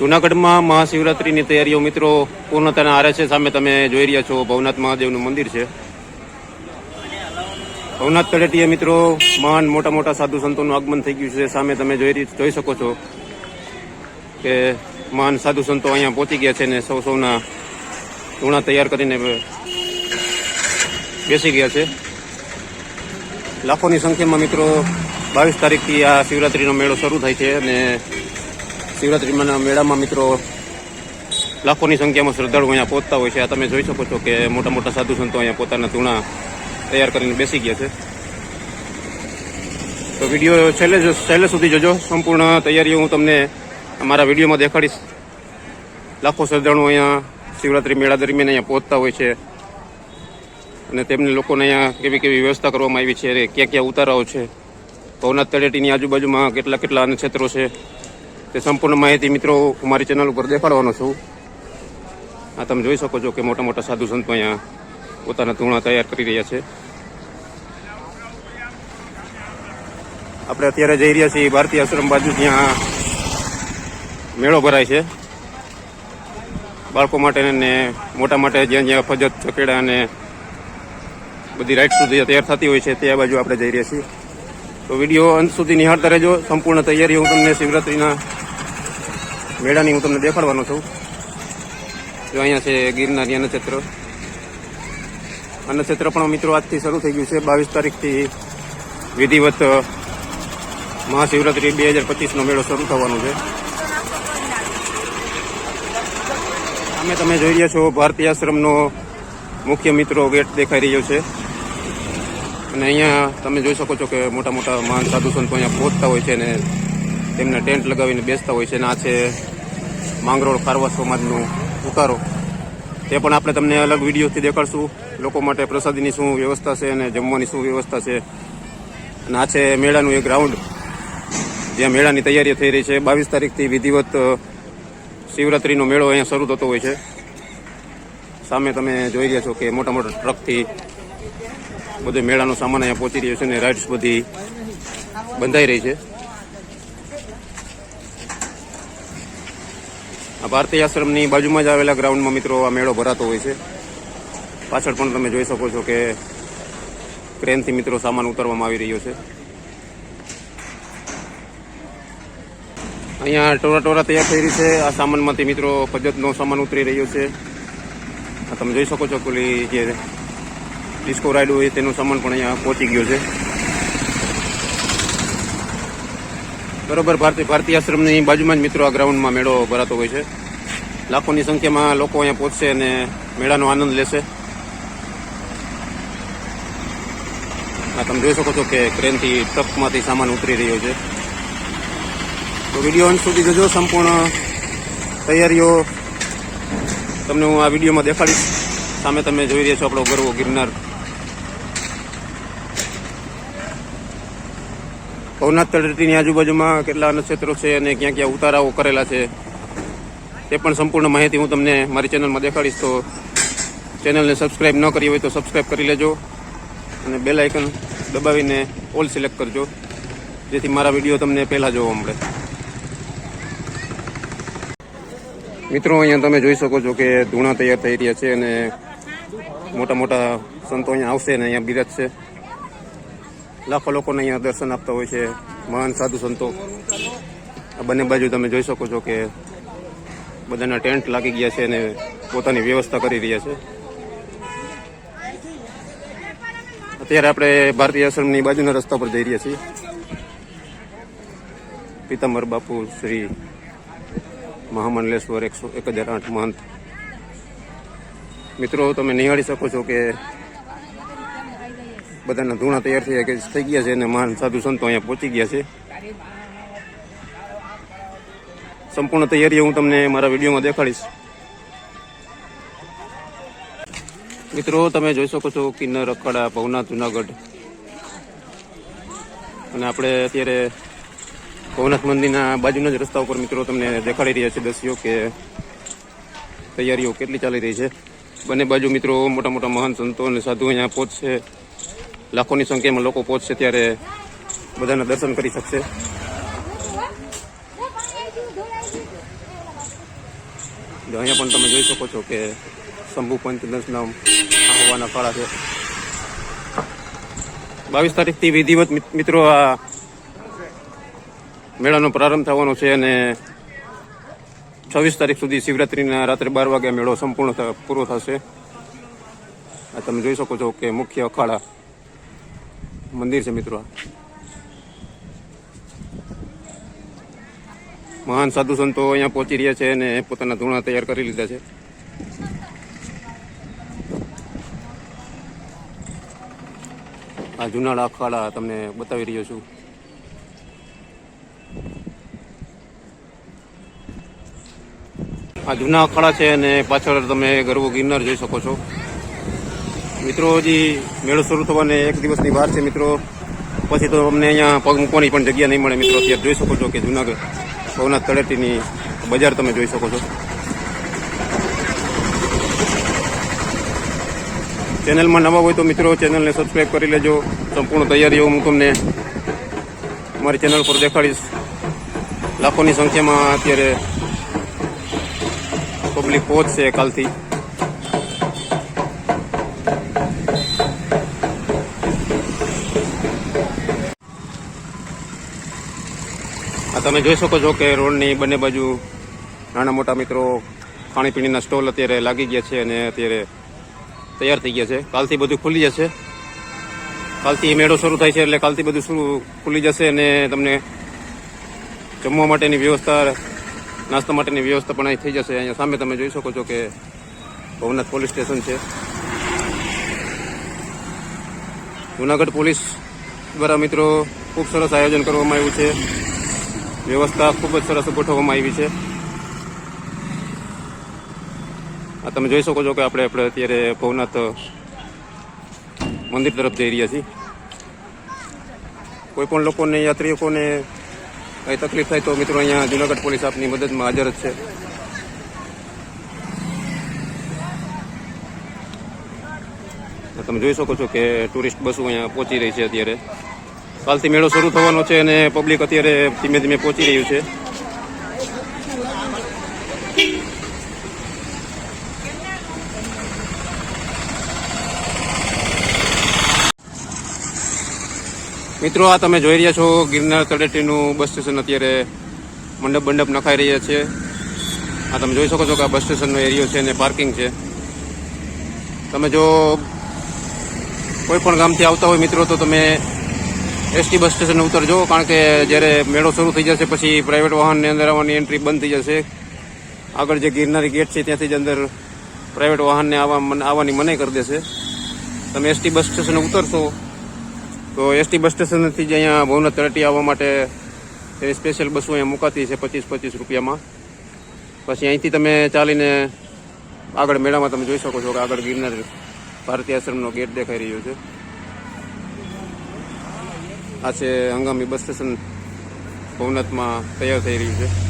જુનાગઢમાં મહાશિવરાત્રિની તૈયારીઓ મિત્રો પૂર્ણતાના આરે છે. સામે તમે જોઈ રહ્યા છો ભવનાથ મહાદેવનું મંદિર છે. ભવનાથ તળેટીએ મિત્રો મહાન મોટા મોટા સાધુ સંતોનું આગમન થઈ ગયું છે. સામે તમે જોઈ જોઈ શકો છો કે મહાન સાધુ સંતો અહીંયા પહોંચી ગયા છે ને સૌ સૌના ધૂણા તૈયાર કરીને બેસી ગયા છે. લાખોની સંખ્યામાં મિત્રો બાવીસ તારીખથી આ શિવરાત્રીનો મેળો શરૂ થાય છે અને શિવરાત્રીના મેળામાં મિત્રો લાખોની સંખ્યામાં શ્રદ્ધાળુઓ અહીંયા પહોંચતા હોય છે. આ તમે જોઈ શકો છો કે મોટા મોટા સાધુ સંતો અહીંયા પોતાના ધૂણા તૈયાર કરીને બેસી ગયા છે. તો વીડિયો છેલ્લે છેલ્લે સુધી જોજો. સંપૂર્ણ તૈયારીઓ હું તમને અમારા વિડીયોમાં દેખાડીશ. લાખો શ્રદ્ધાળુઓ અહીંયા શિવરાત્રી મેળા દરમિયાન અહીંયા પહોંચતા હોય છે. અને તેમને લોકોને અહીંયા કેવી કેવી વ્યવસ્થા કરવામાં આવી છે, ક્યાં ક્યાં ઉતારાઓ છે. ભવનાથ તળેટીની આજુબાજુમાં કેટલા કેટલા નક્ષત્રો છે. તે સંપૂર્ણ માહિતી મિત્રો હું મારી ચેનલ ઉપર દેખાડવાનો છું. આ તમે જોઈ શકો છો કે મોટા મોટા સાધુ સંતો અહીંયા પોતાના ધૂણા તૈયાર કરી રહ્યા છે. આપણે અત્યારે જઈ રહ્યા છીએ ભારતીય આશ્રમ બાજુ ત્યાં મેળો ભરાય છે. બાળકો માટે ને મોટા માટે જ્યાં જ્યાં ફજત ચકેડા અને બધી રાઈડ સુધી તૈયાર થતી હોય છે, તે બાજુ આપણે જઈ રહ્યા છીએ. તો વીડિયો અંત સુધી નિહાળતા રહેજો. સંપૂર્ણ તૈયારી હું તમને શિવરાત્રીના મેળાની હું તમને દેખાડવાનો છું. જો અહીંયા છે ગિરનારી અન્નક્ષેત્ર અન્નક્ષેત્ર પણ મિત્રો આજથી શરૂ થઈ ગયું છે. બાવીસ તારીખથી વિધિવત મહાશિવરાત્રી બે હજાર પચીસનો મેળો શરૂ થવાનો છે. અમે તમે જોઈ રહ્યા છો, ભારતીય આશ્રમનો મુખ્ય મિત્રો ગેટ દેખાઈ રહ્યો છે. અને અહીંયા તમે જોઈ શકો છો કે મોટા મોટા મહાન સાધુ સંતો અહીંયા પહોંચતા હોય છે અને તેમને ટેન્ટ લગાવીને બેસતા હોય છે અને આ છે માંગરોળ ખારવા સમાજનો ઉતારો. તે પણ આપણે તમને અલગ વિડીયોથી દેખાડશું. લોકો માટે પ્રસાદીની શું વ્યવસ્થા છે અને જમવાની શું વ્યવસ્થા છે. અને આ છે મેળાનું એક ગ્રાઉન્ડ જ્યાં મેળાની તૈયારી થઈ રહી છે. બાવીસ તારીખથી વિધિવત શિવરાત્રિનો મેળો અહીંયા શરૂ થતો હોય છે. સામે તમે જોઈ રહ્યા છો કે મોટા મોટા ટ્રકથી બધો મેળાનો સામાન અહીંયા પહોંચી રહ્યો છે અને રાઇડ્સ બધી બંધાઈ રહી છે. આ ભારતીય આશ્રમની બાજુમાં જ આવેલા ગ્રાઉન્ડમાં મિત્રો આ મેળો ભરાતો હોય છે. પાછળ પણ તમે જોઈ શકો છો કે ક્રેનથી મિત્રો સામાન ઉતારવામાં આવી રહ્યો છે. અહીંયા ટોરા ટોરા તૈયાર થઈ રહી છે. આ સામાનમાંથી મિત્રો પદ્ધતનો સામાન ઉતરી રહ્યો છે. તમે જોઈ શકો છો પેલી જે ડિસ્કો રાઇડ હોય તેનું સામાન પણ અહીંયા પહોંચી ગયો છે. બરોબર ભારતીય ભારતીય આશ્રમની બાજુમાં જ મિત્રો આ ગ્રાઉન્ડમાં મેળો ભરાતો હોય છે. લાખોની સંખ્યામાં લોકો અહીંયા પહોંચશે અને મેળાનો આનંદ લેશે. આ તમે જોઈ શકો છો કે ક્રેનથી ટ્રકમાંથી સામાન ઉતરી રહ્યો છે. તો વીડિયો અંત સુધી જોજો, સંપૂર્ણ તૈયારીઓ તમને હું આ વિડીયોમાં દેખાડીશ. સામે તમે જોઈ રહ્યા છો આપણો ગરવો ગિરનાર ભવનાથ તળેટીની આજુબાજુમાં કેટલા નક્ષત્રો છે અને ક્યાં ક્યાં ઉતારાઓ કરેલા છે, તે પણ સંપૂર્ણ માહિતી હું તમને મારી ચેનલમાં દેખાડીશ. તો ચેનલને સબસ્ક્રાઇબ ન કરી હોય તો સબસ્ક્રાઇબ કરી લેજો અને બેલ આઇકન દબાવીને ઓલ સિલેક્ટ કરજો, જેથી મારા વીડિયો તમને પહેલાં જોવા મળે. મિત્રો, અહીંયા તમે જોઈ શકો છો કે ધૂણા તૈયાર થઈ રહ્યા છે અને મોટા મોટા સંતો અહીંયા આવશે અને અહીંયા બિરાજશે. લાખો લોકોને અહીંયા દર્શન આપતા હોય છે. મહાન સાધુ સંતો. આ બંને બાજુ તમે જોઈ શકો છો કે બધાના ટેન્ટ લાગી ગયા છે અને પોતાની વ્યવસ્થા કરી રહ્યા છે. અત્યારે આપણે ભારતીય આશ્રમની બાજુના રસ્તા પર જઈ રહ્યા છીએ. પિતાંબર બાપુ શ્રી મહામંડલેશ્વર એકસો એક હજાર આઠ મહંત. મિત્રો, તમે નિહાળી શકો છો કે બધાના ધૂણા તૈયાર થઈ ગયા થઈ ગયા છે અને મહાન સાધુ સંતો અહીંયા પહોંચી ગયા છે. સંપૂર્ણ તૈયારી હું તમને મારા વિડીયોમાં દેખાડીશ. મિત્રો, તમે જોઈ શકો છો કિન્નર અખાડા, ભવનાથ, જુનાગઢ. અને આપણે અત્યારે ભવનાથ મંદિરના બાજુના જ રસ્તા ઉપર મિત્રો તમને દેખાડી રહ્યા છે દસ્યો કે તૈયારીઓ કેટલી ચાલી રહી છે. બંને બાજુ મિત્રો મોટા મોટા મહાન સંતો અને સાધુ અહીંયા પહોંચશે. લાખોની સંખ્યામાં લોકો પહોંચશે ત્યારે બધાના દર્શન કરી શકશે. અહીંયા પણ તમે જોઈ શકો છો કે શંભુ પંચદશના હોવાના કાળા છે. બાવીસ તારીખથી વિધિવત મિત્રો, આ મેળાનો પ્રારંભ થવાનો છે અને છવ્વીસ તારીખ સુધી શિવરાત્રિના રાત્રે બાર વાગ્યા મેળો સંપૂર્ણ પૂરો થશે. આ તમે જોઈ શકો છો કે મુખ્ય અખાડા મંદિર છે મિત્રો મહાન સાધુ સંતો અહીંયા પહોંચી રહ્યા છે અને પોતાના ધૂણા તૈયાર કરી લીધા છે. આ જુનાળા અખાડા તમને બતાવી રહ્યો છું. આ જૂના અખાડા છે અને પાછળ તમે ગરવો ગિરનાર જોઈ શકો છો. મિત્રો, હજી મેળો શરૂ થવાને એક દિવસની વાર છે, મિત્રો. પછી તો અમને અહીંયા પગ મૂકવાની પણ જગ્યા નહીં મળે, મિત્રો. અત્યારે જોઈ શકો છો કે જુનાગઢ ભવનાથ તળેટીની બજાર તમે જોઈ શકો છો. ચેનલમાં નવા હોય તો, મિત્રો, ચેનલને સબસ્ક્રાઈબ કરી લેજો. સંપૂર્ણ તૈયારીઓ હું તમને મારી ચેનલ પર દેખાડીશ. લાખોની સંખ્યામાં અત્યારે પબ્લિક પહોંચશે કાલથી. તમે જોઈ શકો છો કે રોડની બંને બાજુ નાના મોટા મિત્રો ખાણીપીણીના સ્ટોલ અત્યારે લાગી ગયા છે અને અત્યારે તૈયાર થઈ ગયા છે. કાલથી બધું ખુલી જશે. કાલથી મેળો શરૂ થાય છે એટલે કાલથી બધું શરૂ ખુલી જશે અને તમને જમવા માટેની વ્યવસ્થા, નાસ્તા માટેની વ્યવસ્થા પણ અહીં થઈ જશે. અહીંયા સામે તમે જોઈ શકો છો કે ભવનાથ પોલીસ સ્ટેશન છે. જુનાગઢ પોલીસ દ્વારા મિત્રો ખૂબ સરસ આયોજન કરવામાં આવ્યું છે. વ્યવસ્થા ખૂબ જ સરસ ગોઠવવામાં આવી છે. આ તમે જોઈ શકો છો કે આપણે આપણે અત્યારે ભવનાથ મંદિર તરફ જઈ રહ્યા છીએ. કોઈ પણ લોકોને, યાત્રિકોને કંઈ તકલીફ થાય તો મિત્રો અહીંયા જુનાગઢ પોલીસ આપની મદદમાં હાજર જ છે. તમે જોઈ શકો છો કે ટુરિસ્ટ બસો અહીંયા પહોંચી રહી છે અત્યારે. કાલથી મેળો શરૂ થવાનો છે અને પબ્લિક અત્યારે ધીમે ધીમે પહોંચી રહ્યું છે. મિત્રો, આ તમે જોઈ રહ્યા છો, ગિરનાર તળેટીનું બસ સ્ટેશન અત્યારે મંડપ મંડપ નખાઈ રહ્યા છે. આ તમે જોઈ શકો છો કે આ બસ સ્ટેશનનો એરિયો છે અને પાર્કિંગ છે. તમે જો કોઈ પણ ગામથી આવતા હોય મિત્રો, તો તમે એસટી બસ સ્ટેશન ઉતરજો કારણ કે જ્યારે મેળો શરૂ થઈ જશે, પછી પ્રાઇવેટ વાહનની અંદર આવવાની એન્ટ્રી બંધ થઈ જશે. આગળ જે ગિરનારી ગેટ છે, ત્યાંથી જ અંદર પ્રાઇવેટ વાહનને આવવા આવવાની મનાઈ કરી દેશે. તમે એસટી બસ સ્ટેશન ઉતરશો તો એસટી બસ સ્ટેશનથી જ અહીંયા ભવનાથ તળેટી આવવા માટે તેની સ્પેશિયલ બસો અહીંયા મુકાતી છે, પચીસ પચીસ રૂપિયામાં. પછી અહીંથી તમે ચાલીને આગળ મેળામાં તમે જોઈ શકો છો કે આગળ ગિરનાર ભારતીય આશ્રમનો ગેટ દેખાઈ રહ્યો છે. આ છે હંગામી બસ સ્ટેશન ભવનાથમાં તૈયાર થઈ રહ્યું છે.